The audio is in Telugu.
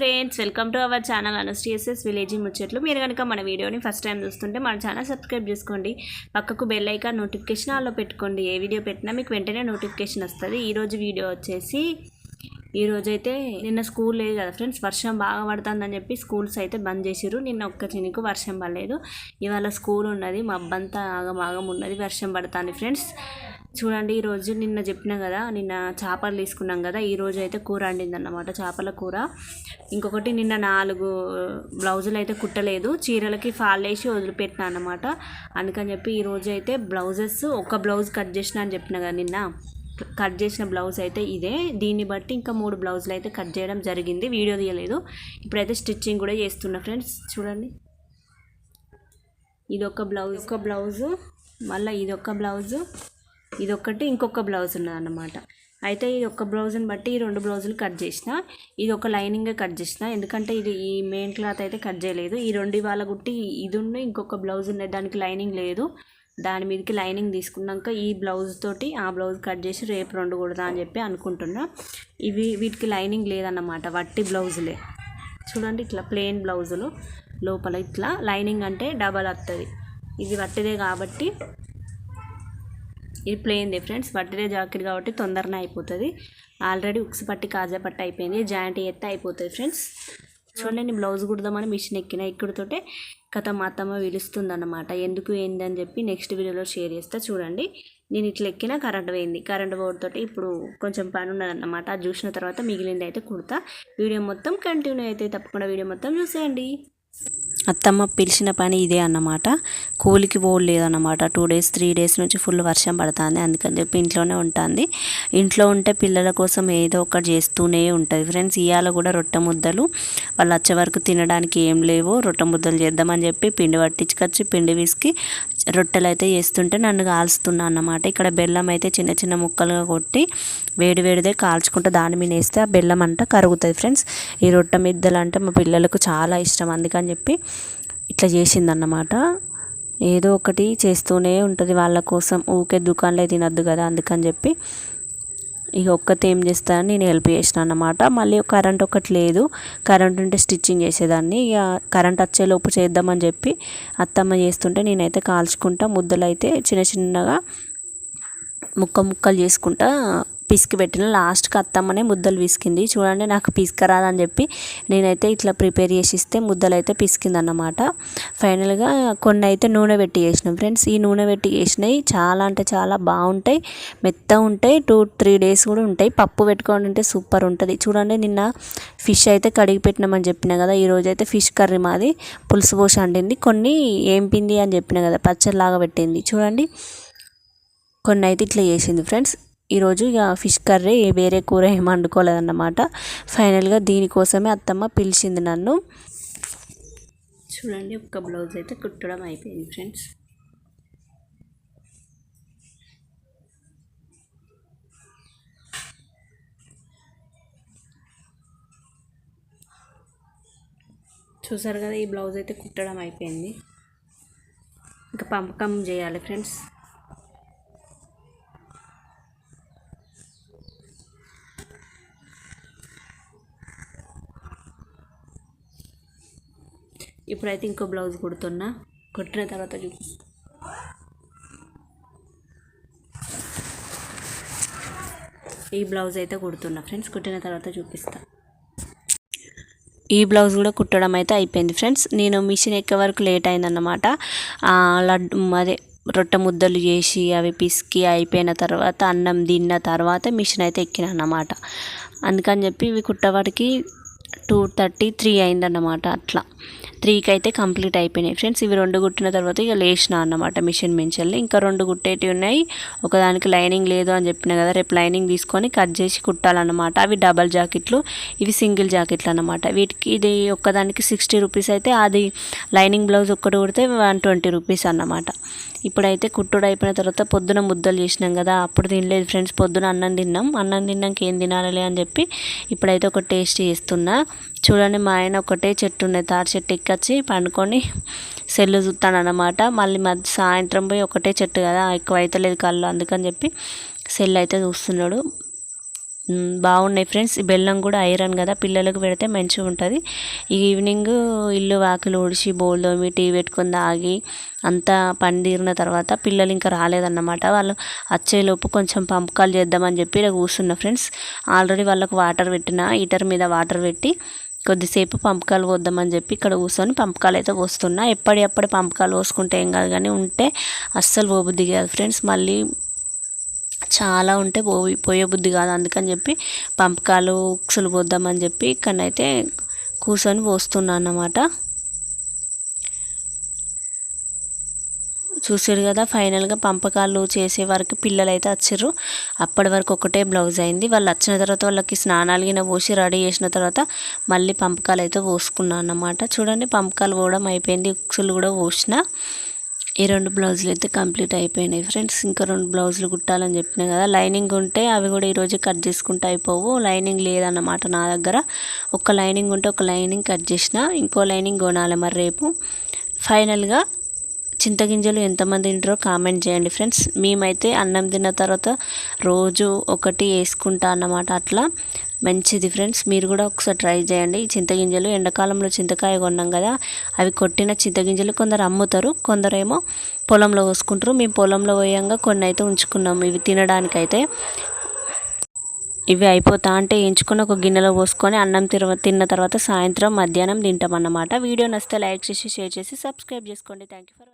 Friends welcome to our channel అనస్టీఎస్ఎస్ village ముచ్చట్లు. మీరు కనుక మన వీడియోని ఫస్ట్ టైం చూస్తుంటే మన ఛానల్ సబ్స్క్రైబ్ చేసుకోండి. పక్కకు బెల్ ఐకాన్ నోటిఫికేషన్ ఆల్లో పెట్టుకోండి. ఏ వీడియో పెట్టినా మీకు వెంటనే నోటిఫికేషన్ వస్తుంది. ఈరోజు వీడియో వచ్చేసి ఈరోజైతే నిన్న స్కూల్ లేదు కదా ఫ్రెండ్స్ వర్షం బాగా పడుతుందని చెప్పి స్కూల్స్ అయితే బంద్ చేసిరు నిన్న ఒక్క చినుకు వర్షం పడలేదు. ఇవాళ స్కూల్ ఉన్నది మబ్బంతా ఆగమాగం ఉన్నది వర్షం పడుతుంది ఫ్రెండ్స్. చూడండి ఈరోజు నిన్న చెప్పిన కదా నిన్న చేపలు తీసుకున్నాం కదా ఈరోజు అయితే కూర వండింది అన్నమాట చేపల కూర. ఇంకొకటి నిన్న నాలుగు బ్లౌజులు అయితే కుట్టలేదు చీరలకి ఫాల్ వేసి వదిలిపెట్టినా అన్నమాట. అందుకని చెప్పి ఈరోజు అయితే బ్లౌజెస్ ఒక బ్లౌజ్ కట్ చేసిన అని చెప్పిన కదా నిన్న. కట్ చేసిన బ్లౌజ్ అయితే ఇదే దీన్ని బట్టి ఇంకా మూడు బ్లౌజులు అయితే కట్ చేయడం జరిగింది వీడియో తీయలేదు. ఇప్పుడైతే స్టిచ్చింగ్ కూడా చేస్తున్నా ఫ్రెండ్స్ చూడండి. ఇది ఒక బ్లౌజ్. ఒక బ్లౌజు మళ్ళీ ఇది ఒక బ్లౌజు. ఇది ఒకటి ఇంకొక బ్లౌజ్ ఉన్నదన్నమాట. అయితే ఇది ఒక బ్లౌజ్ని బట్టి ఈ రెండు బ్లౌజులు కట్ చేసిన ఇది ఒక లైనింగే కట్ చేసిన ఎందుకంటే ఇది ఈ మెయిన్ క్లాత్ అయితే కట్ చేయలేదు. ఈ రెండు ఇవాళ గుట్టి ఇది ఉన్న ఇంకొక బ్లౌజ్ ఉన్నది దానికి లైనింగ్ లేదు. దాని మీదకి లైనింగ్ తీసుకున్నాక ఈ బ్లౌజ్ తోటి ఆ బ్లౌజ్ కట్ చేసి రేపు రెండు కూడదా అని చెప్పి అనుకుంటున్నా. ఇవి వీటికి లైనింగ్ లేదన్నమాట వట్టి బ్లౌజులే. చూడండి ఇట్లా ప్లెయిన్ బ్లౌజులు లోపల ఇట్లా లైనింగ్ అంటే డబల్ వస్తుంది ఇది వట్టిదే కాబట్టి ఇది ప్లెయిన్ది ఫ్రెండ్స్ బర్త్డే జాకెట్ కాబట్టి తొందరనే అయిపోతుంది. ఆల్రెడీ ఉక్స్ పట్టి కాజా పట్టి అయిపోయింది. జాయింట్ ఎత్త అయిపోతుంది ఫ్రెండ్స్ చూడండి నేను బ్లౌజ్ కుడదామని మిషన్ ఎక్కిన ఇక్కడితోటే కథ మా అత్తమ్మ పిలుస్తుందన్నమాట. ఎందుకు ఏందని చెప్పి నెక్స్ట్ వీడియోలో షేర్ చేస్తా చూడండి. నేను ఇట్లా ఎక్కిన కరెంట్ పోయింది. కరెంట్ పోవడంతో ఇప్పుడు కొంచెం పని ఉన్నదన్నమాట. అది చూసిన తర్వాత మిగిలింది అయితే కుడతా. వీడియో మొత్తం కంటిన్యూ అయితే తప్పకుండా వీడియో మొత్తం చూసేయండి. అత్తమ్మ పిలిచిన పని ఇదే అన్నమాట. కూలికి పోలేదన్నమాట టూ డేస్ త్రీ డేస్ నుంచి ఫుల్ వర్షం పడుతుంది. అందుకని చెప్పి ఇంట్లోనే ఉంటుంది. ఇంట్లో ఉంటే పిల్లల కోసం ఏదో ఒకటి చేస్తూనే ఉంటుంది. ఫ్రెండ్స్ ఇవాళ కూడా రొట్టె ముద్దలు. వాళ్ళు వచ్చే వరకు తినడానికి ఏం లేవు. రొట్టె ముద్దలు చేద్దామని చెప్పి పిండి పట్టించుకొచ్చి పిండి విసికి రొట్టెలు అయితే చేస్తుంటే నన్ను కాల్స్తున్నా అన్నమాట. ఇక్కడ బెల్లం అయితే చిన్న చిన్న ముక్కలుగా కొట్టి వేడి వేడిదే కాల్చుకుంటే దాని మీద వేస్తే ఆ బెల్లం అంతా కరుగుతుంది ఫ్రెండ్స్. ఈ రొట్టె మిద్దలు అంటే మా పిల్లలకు చాలా ఇష్టం. అందుకని చెప్పి ఇట్లా చేసిందన్నమాట. ఏదో ఒకటి చేస్తూనే ఉంటుంది వాళ్ళ కోసం. ఊకే దుకాణంలో తినద్దు కదా అందుకని చెప్పి ఇక ఒక్కతే ఏం చేస్తానని నేను హెల్ప్ చేసిన అన్నమాట. మళ్ళీ కరెంట్ ఒకటి లేదు. కరెంట్ ఉంటే స్టిచ్చింగ్ చేసేదాన్ని. ఇక కరెంట్ వచ్చేలోపు చేద్దామని చెప్పి అత్తమ్మ చేస్తుంటే నేనైతే కాల్చుకుంటా ముద్దలు అయితే చిన్న చిన్నగా ముక్క ముక్కలు చేసుకుంటా పిసికి పెట్టిన లాస్ట్కి అత్తమ్మనే ముద్దలు పిసికింది చూడండి నాకు పిసికరాదని చెప్పి నేనైతే ఇట్లా ప్రిపేర్ చేసి ఇస్తే ముద్దలు అయితే పిసికింది అన్నమాట ఫైనల్గా కొన్ని అయితే నూనె పెట్టి చేసినాం. ఫ్రెండ్స్ ఈ నూనె పెట్టి చేసినవి చాలా అంటే చాలా బాగుంటాయి. మెత్త ఉంటాయి. టూ త్రీ డేస్ కూడా ఉంటాయి. పప్పు పెట్టుకొని ఉంటే సూపర్ ఉంటుంది. చూడండి నిన్న ఫిష్ అయితే కడిగి పెట్టినామని చెప్పిన కదా ఈరోజు అయితే ఫిష్ కర్రీ మాది. పులుసు పోసి వండింది కొన్ని ఏంపింది అని చెప్పిన కదా పచ్చడిలాగా పెట్టింది. చూడండి కొన్ని అయితే ఇట్లా చేసింది. ఫ్రెండ్స్ ఈరోజు ఇక ఫిష్ కర్రీ వేరే కూర ఏం వండుకోలేదన్నమాట. ఫైనల్గా దీనికోసమే అత్తమ్మ పిలిచింది నన్ను. చూడండి ఒక్క బ్లౌజ్ అయితే కుట్టడం అయిపోయింది ఫ్రెండ్స్. చూసారు కదా ఈ బ్లౌజ్ అయితే కుట్టడం అయిపోయింది. ఇంకా పంపకం చేయాలి ఫ్రెండ్స్. ఇప్పుడైతే ఇంకో బ్లౌజ్ కుడుతున్నా. కుట్టిన తర్వాత చూపిస్తాను ఈ బ్లౌజ్ అయితే కుడుతున్నా. ఫ్రెండ్స్ కుట్టిన తర్వాత చూపిస్తా. ఈ బ్లౌజ్ కూడా కుట్టడం అయితే అయిపోయింది ఫ్రెండ్స్. నేను మిషన్ ఎక్కే వరకు లేట్ అయిందన్నమాట. లడ్డు అదే రొట్టె ముద్దలు చేసి అవి పిసికి అయిపోయిన తర్వాత అన్నం తిన్న తర్వాత మిషన్ అయితే ఎక్కిన అన్నమాట. అందుకని చెప్పి ఇవి కుట్టవాడికి టూ థర్టీ త్రీ అయిందన్నమాట అట్లా. త్రీకి అయితే కంప్లీట్ అయిపోయినాయి ఫ్రెండ్స్. ఇవి రెండు కుట్టిన తర్వాత ఇక లేచిన అన్నమాట మిషన్ మించెల్ని. ఇంకా రెండు కుట్టేటివి ఉన్నాయి. ఒకదానికి లైనింగ్ లేదు అని చెప్పిన కదా రేపు లైనింగ్ తీసుకొని కట్ చేసి కుట్టాలన్నమాట. అవి డబల్ జాకెట్లు ఇవి సింగిల్ జాకెట్లు అన్నమాట. వీటికి ఇది ఒక్కదానికి సిక్స్టీ రూపీస్ అయితే అది లైనింగ్ బ్లౌజ్ ఒక్కటి కుడితే వన్ ట్వంటీ రూపీస్ అన్నమాట. ఇప్పుడైతే కుట్టుడు అయిపోయిన తర్వాత పొద్దున ముద్దలు చేసినాం కదా అప్పుడు తినలేదు ఫ్రెండ్స్. పొద్దున అన్నం తిన్నాం. అన్నం తిన్నాక ఏం తినాలి అని చెప్పి ఇప్పుడైతే ఒక టేస్ట్ చేస్తున్నా. చూడండి మా ఆయన ఒకటే చెట్టు ఉన్నాయి తాటి చెట్టు ఎక్కొచ్చి పండుకొని సెల్లు చూస్తాను అనమాట మళ్ళీ మధ్య సాయంత్రం పోయి ఒకటే చెట్టు కదా ఎక్కువ అవుతలేదు కళ్ళు. అందుకని చెప్పి సెల్ అయితే చూస్తున్నాడు. బాగున్నాయి ఫ్రెండ్స్. ఈ బెల్లం కూడా ఐరన్ కదా పిల్లలకు పెడితే మంచిగా ఉంటుంది. ఈవినింగ్ ఇల్లు వాకిలు ఊడిచి బోల్ తోమి టీ పెట్టుకొని తాగి అంతా పని తీరిన తర్వాత పిల్లలు ఇంకా రాలేదన్నమాట. వాళ్ళు వచ్చేలోపు కొంచెం పంపకాలు చేద్దామని చెప్పి ఇలా కూర్చున్న ఫ్రెండ్స్. ఆల్రెడీ వాళ్ళకు వాటర్ పెట్టిన హీటర్ మీద వాటర్ పెట్టి కొద్దిసేపు పంపకాలు పోద్దామని చెప్పి ఇక్కడ కూర్చొని పంపకాలు అయితే పోస్తున్నా. ఎప్పటి ఎప్పటి పంపకాలు పోసుకుంటే ఏం కాదు కానీ ఉంటే అస్సలు పోబుద్ది కాదు ఫ్రెండ్స్. మళ్ళీ చాలా ఉంటే పోయి పోయే బుద్ధి కాదు. అందుకని చెప్పి పంపకాలు ఉక్సులు పోద్దామని చెప్పి ఇక్కడనైతే కూర్చొని పోస్తున్నాను అన్నమాట. చూసారు కదా ఫైనల్గా పంపకాలు చేసే వరకు పిల్లలు అయితే వచ్చారు అప్పటి వరకు ఒకటే బ్లౌజ్ అయింది. వాళ్ళు వచ్చిన తర్వాత వాళ్ళకి స్నానాలు గిన పోసి రెడీ చేసిన తర్వాత మళ్ళీ పంపకాలు అయితే పోసుకున్నాను అన్నమాట. చూడండి పంపకాలు పోవడం అయిపోయింది. ఉక్సులు కూడా పోసిన. ఈ రెండు బ్లౌజులు అయితే కంప్లీట్ అయిపోయినాయి. ఫ్రెండ్స్ ఇంకా రెండు బ్లౌజులు కుట్టాలని చెప్పినా కదా లైనింగ్ ఉంటే అవి కూడా ఈరోజు కట్ చేసుకుంటే అయిపోవు. లైనింగ్ లేదన్నమాట నా దగ్గర. ఒక లైనింగ్ ఉంటే ఒక లైనింగ్ కట్ చేసిన ఇంకో లైనింగ్ కొనాలి మరి రేపు. ఫైనల్గా చింతగింజలు ఎంతమంది తింటారో కామెంట్ చేయండి ఫ్రెండ్స్. మేమైతే అన్నం తిన్న తర్వాత రోజు ఒకటి వేసుకుంటా అన్నమాట అట్లా. మంచిది ఫ్రెండ్స్. మీరు కూడా ఒకసారి ట్రై చేయండి. ఈ చింతగింజలు ఎండాకాలంలో చింతకాయ కొన్నాం కదా అవి కొట్టిన చింతగింజలు కొందరు అమ్ముతారు కొందరేమో పొలంలో పోసుకుంటారు మేము పొలంలో పోయంగా కొన్ని అయితే ఉంచుకున్నాము. ఇవి తినడానికైతే ఇవి అయిపోతా అంటే ఎంచుకొని ఒక గిన్నెలో పోసుకొని అన్నం తిన తిన్న తర్వాత సాయంత్రం మధ్యాహ్నం తింటాం అన్నమాట వీడియో నచ్చితే లైక్ చేసి షేర్ చేసి సబ్స్క్రైబ్ చేసుకోండి. Thank you for